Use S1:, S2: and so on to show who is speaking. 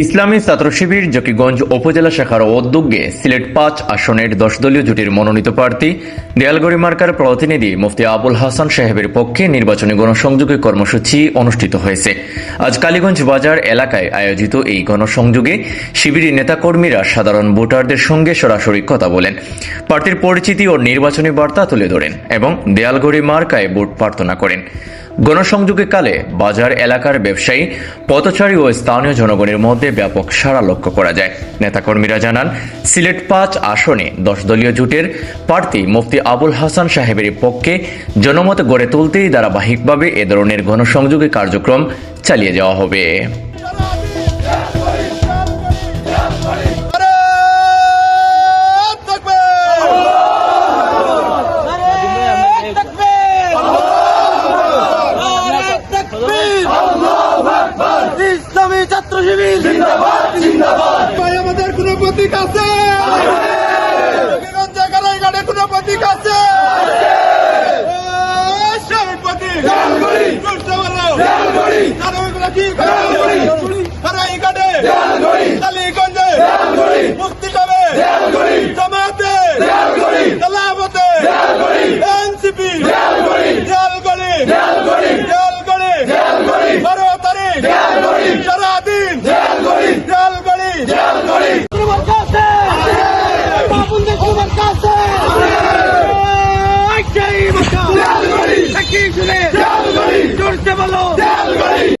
S1: ইসলামী ছাত্র শিবির জকিগঞ্জ উপজেলা শাখার উদ্যোগে সিলেট পাঁচ আসনের দশ দলীয় জুটির মনোনীত প্রার্থী, দেয়ালগড়ি মার্কার প্রতিনিধি মুফতি আবুল হাসান সাহেবের পক্ষে নির্বাচনী গণসংযোগে কর্মসূচি অনুষ্ঠিত হয়েছে। আজ কালীগঞ্জ বাজার এলাকায় আয়োজিত এই গণসংযোগে শিবিরের নেতাকর্মীরা সাধারণ ভোটারদের সঙ্গে সরাসরি কথা বলেন। প্রার্থীর পরিচিতি ও নির্বাচনী বার্তা তুলে ধরেন এবং দেয়ালগড়ি মার্কায় ভোট প্রার্থনা করেন। গণসংযোগে কালে বাজার এলাকার ব্যবসায়ী, পথচারী ও স্থানীয় জনগণের মধ্যে ব্যাপক সাড়া লক্ষ্য করা যায়। নেতাকর্মীরা জানান, সিলেট পাঁচ আসনে দশ দলীয় জোটের প্রার্থী মুফতি আবুল হাসান সাহেবের পক্ষে জনমত গড়ে তুলতেই ধারাবাহিকভাবে এ ধরনের গণসংযোগী কার্যক্রম চালিয়ে যাওয়া হবে।
S2: আইনজীবী জিন্দাবাদ জিন্দাবাদ।
S3: ভাই আমাদের কোনো প্রতীক আছে। কোনো প্রতীক আছে। মুক্তি তারিখ। বলো